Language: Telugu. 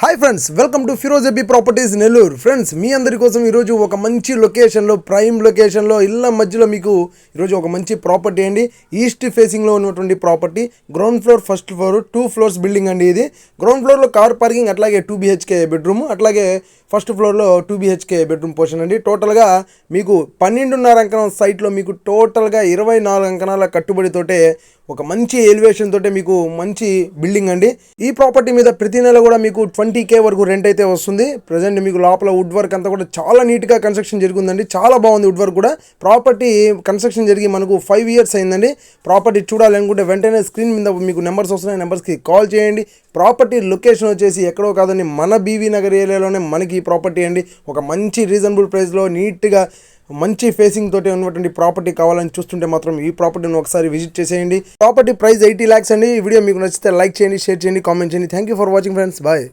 Hi friends welcome to Firoz AB properties Nellore friends మీ అందరి కోసం ఈరోజు ఒక మంచి లొకేషన్లో ప్రైమ్ లొకేషన్లో ఇళ్ళ మధ్యలో మీకు ఈరోజు ఒక మంచి ప్రాపర్టీ అండి. ఈస్ట్ ఫేసింగ్లో ఉన్నటువంటి property ground floor first floor two floors building అండి ఇది. గ్రౌండ్ ఫ్లోర్లో కార్ పార్కింగ్ అట్లాగే టూ బీహెచ్కే బెడ్రూమ్ అట్లాగే ఫస్ట్ ఫ్లోర్లో టూ బీహెచ్కే బెడ్రూమ్ పోర్షన్ అండి. టోటల్గా మీకు పన్నెండున్నర అంకణం సైట్లో మీకు టోటల్గా ఇరవై నాలుగు అంకణాల కట్టుబడితోటే ఒక మంచి ఎలివేషన్ తోటే మీకు మంచి బిల్డింగ్ అండి. ఈ ప్రాపర్టీ మీద ప్రతి నెల కూడా మీకు ట్వంటీ కే వరకు రెంట్ అయితే వస్తుంది. ప్రజెంట్ మీకు లోపల వుడ్ వర్క్ అంతా కూడా చాలా నీట్గా కన్స్ట్రక్షన్ జరుగుతుందండి చాలా బాగుంది వుడ్ వర్క్ కూడా. ప్రాపర్టీ కన్స్ట్రక్షన్ జరిగి మనకు ఫైవ్ ఇయర్స్ అయిందండి. ప్రాపర్టీ చూడాలనుకుంటే వెంటనే స్క్రీన్ మీద మీకు నెంబర్స్ వస్తున్నాయి. నెంబర్స్కి కాల్ చేయండి. ప్రాపర్టీ లొకేషన్ వచ్చేసి ఎక్కడో కాదండి. మన బీవీ నగర్ ఏరియాలోనే మనకి ఈ ప్రాపర్టీ అండి. ఒక మంచి రీజనబుల్ ప్రైస్లో నీట్గా మంచి ఫేసింగ్ తోటి ఉన్నటువంటి ప్రాపర్టీ కావాలని చూస్తుంటే మాత్రం ఈ ప్రాపర్టీని ఒకసారి విజిట్ చేసేయండి. ప్రాపర్టీ ప్రైస్ ఎయిటీ ల్యాక్స్ అండి. ఈ వీడియో మీకు నచ్చితే లైక్ చేయండి షేర్ చేయండి కామెంట్ చేయండి. Thank you for watching friends bye